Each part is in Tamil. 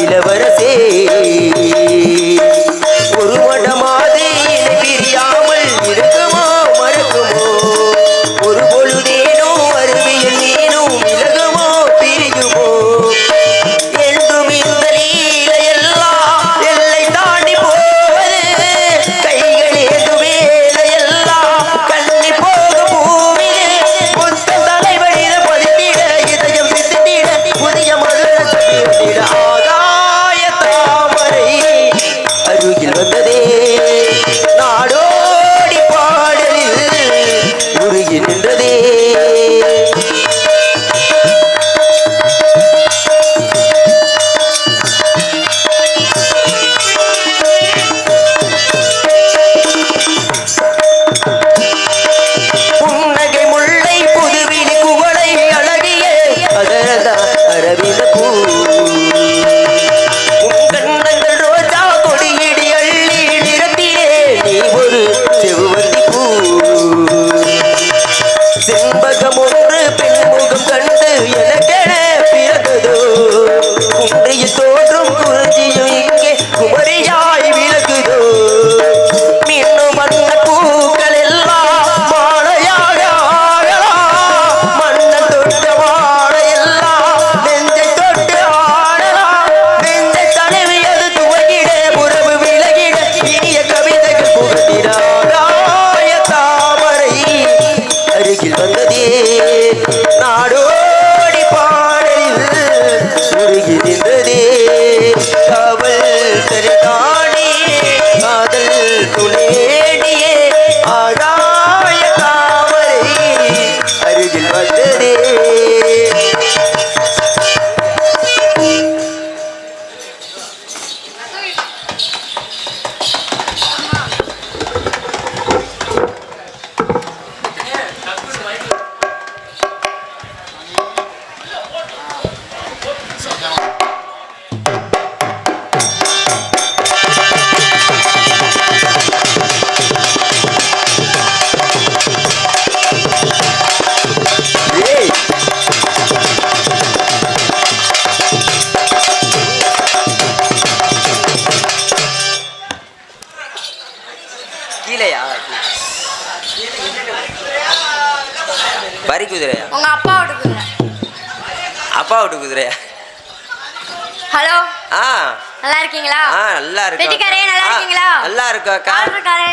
இளவரசே. Yeah. நல்லா இருக்கீங்களா ஆ நல்லா இருக்கு பெட்டிக்காரே நல்லா இருக்கீங்களா நல்லா இருக்கும் அக்கா. காரே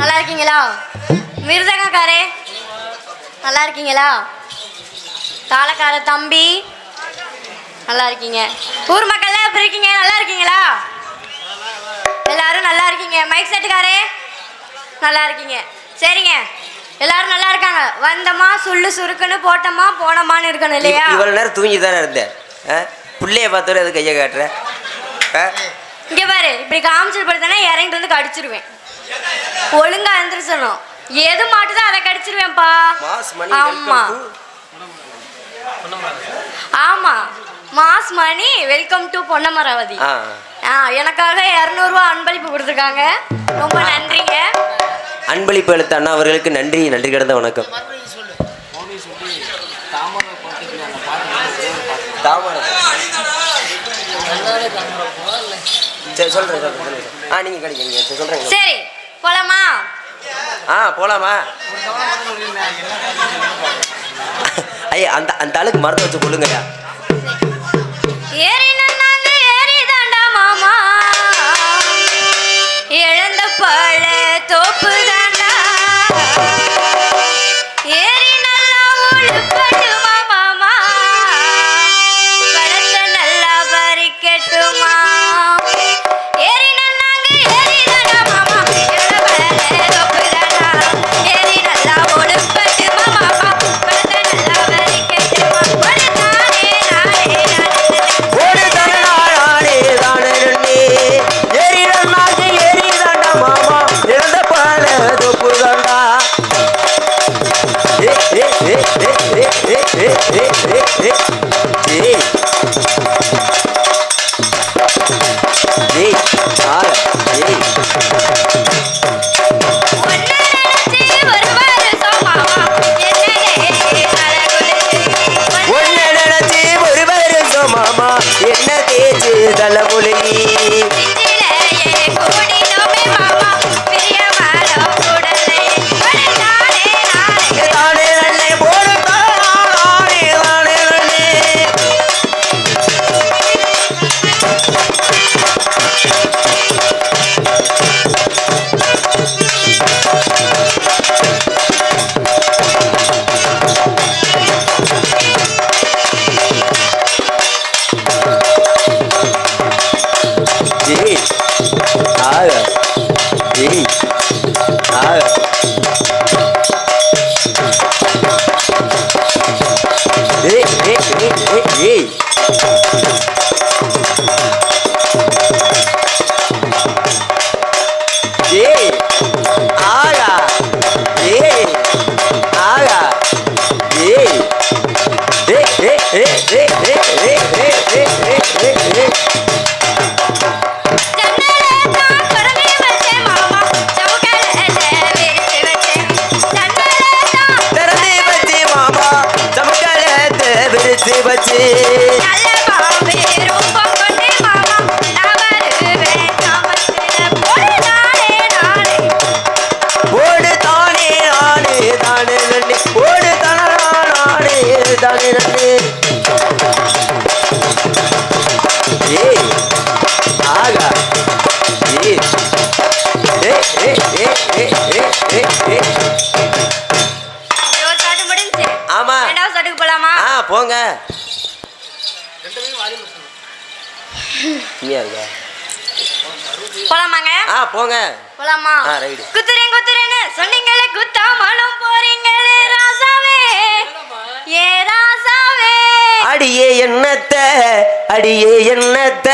நல்லா இருக்கீங்களா மிருதங்கக்காரே நல்லா இருக்கீங்களா தாளக்கார தம்பி நல்லா இருக்கீங்க ஊர் மக்கள்லாம் எப்படி இருக்கீங்க? நல்லா இருக்கீங்களா எல்லாரும் நல்லா இருக்கீங்க மைக் செட்டுக்காரே நல்லா இருக்கீங்க சரிங்க. எல்லாரும் நல்லா இருக்காங்க வந்தமா சுள்ளு சுருக்குன்னு போட்டோமா போனோமான்னு இருக்கணும் இல்லையா? இவ்வளவு நேரம் தூங்கி தானே இருந்தேன்? புள்ளைய பார்த்தோட எது கையை காட்டுற? ஆ? இங்க பாரு இப்படி காமிச்சிட்டு படுத்தனா இறங்கிட்டு வந்து கடிச்சிருவேன். ஒழுங்கா எந்திரிச்சணும் எது மாட்டுதோ அதை கடிச்சிருவேன்ப்பா. ஆமா. ஆமா. Mass Mani welcome to Ponnamaravathi. எனக்காக இரநூறுவா அன்பளிப்பு கொடுத்துருக்காங்க. ரொம்ப நன்றிங்க. அன்பளிப்பு அளித்த அண்ணா அவர்களுக்கு நன்றி. நன்றி கிடந்த வணக்கம். தாமரை. சரி சொல்றேன். ஆ நீங்க கிடைக்கிறீங்க சரி சொல்றேன் சரி போலாமா? ஆ போலாமா? ஐயா அந்த அந்த ஆளுக்கு மருந்து வச்சு கொள்ளுங்கய்யா. ஏறி மாமா என்ன தேஜு தலமுலகி aqui. Cara. நீயா போலாமாங்க? ஆ போலாமா? குத்துறேன் குத்துறேன்னு சொன்னீங்களே குத்தா மனம் போறீங்களே ராசாவே? அடியே என்னத்த? அடியே என்னத்த?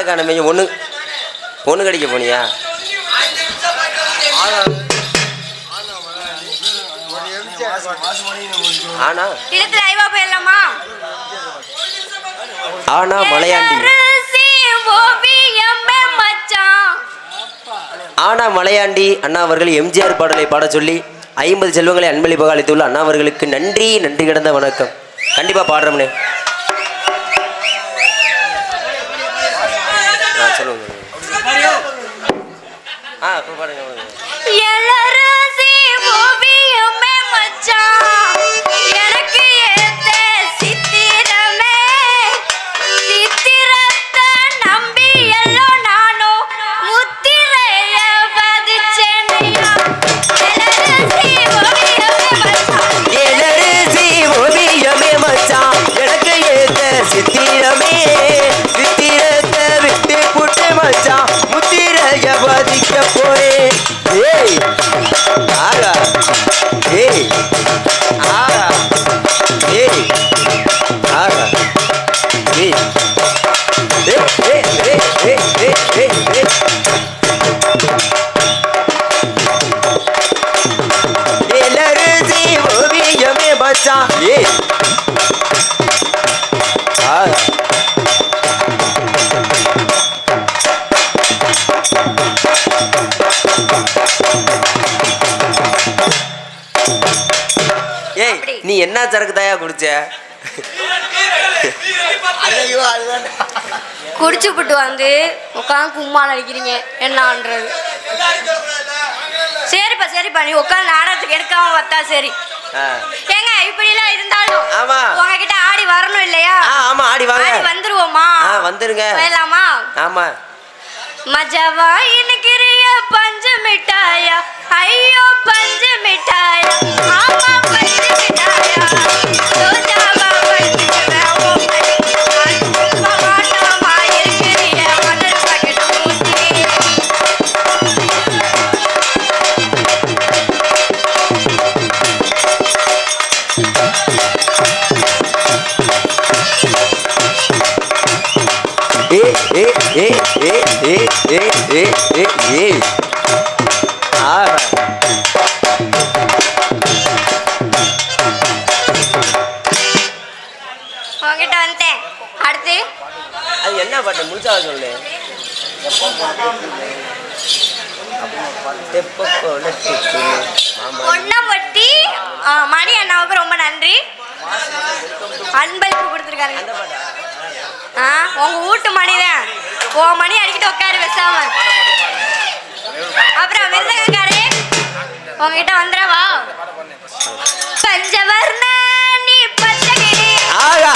ஆளை காணமே ஒன்று ஒன்று கடிக்க போனியா? ஆனா மலையாண்டி. அண்ணா அவர்கள் எம்ஜிஆர் பாடலை பாட சொல்லி ஐம்பது செல்வங்களை அன்பளிப்பாக அளித்துள்ள அண்ணா அவர்களுக்கு நன்றி நன்றி கிடந்த வணக்கம். கண்டிப்பா பாடுறோம்னே. பாருங்கள் நீ என்ன சரக்கு தாயா குடிச்ச? போட்டு வந்து உட்காந்து கும்மால் அடிக்கிறீங்க என்னான்றது. சரிப்பா சரிப்பா. நீ உட்காந்து நாடகத்துக்கு எடுக்காம பார்த்தா சரி. ஏங்க இப்படிலாம் இருந்தாலும் ஆமா. உங்ககிட்ட ஆடி வரணும் இல்லையா? ஆமா ஆடி வாங்க. ஆடி வந்துருவோமா? வந்துருங்க. போயிடலாமா? ஆமா. மஜாவா இன்னைக்கிறிய பஞ்சு மிட்டாயா? ஐயோ பஞ்சு மிட்டாயா? ஆமா பஞ்சு உங்க வீட்டு மணிதான். உன் மணி அடிக்கிட்டு உட்காரு பேசாம. அப்புறம் விருதுக்காரே உங்ககிட்ட வந்துடவா பஞ்சவர்ணி பஞ்சகிரி. ஆகா.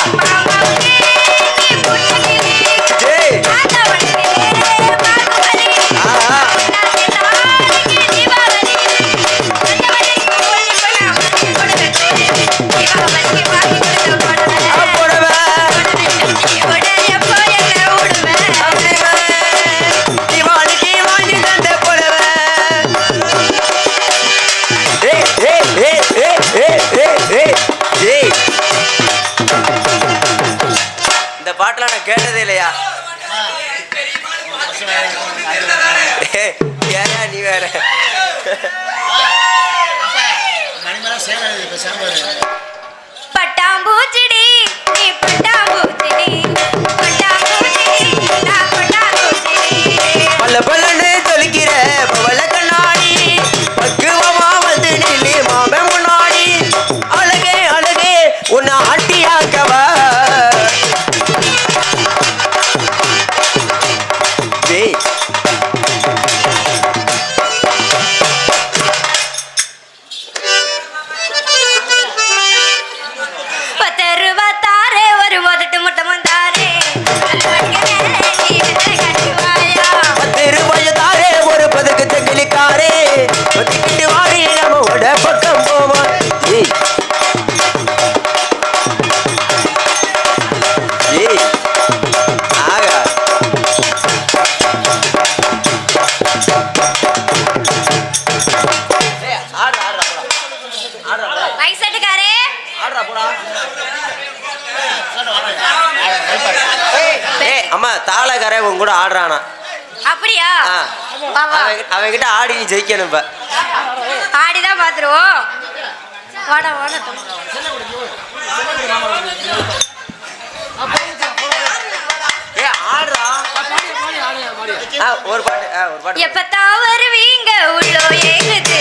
ஆடி நீ ஜெயிக்கணும் இப்ப. ஆடிதான் பாத்துருவோம். வாடா வாடா ஒரு பாட்டு ஒரு பாட்டு. எப்பத்தா வருவீங்க? உள்ளோ எழுது.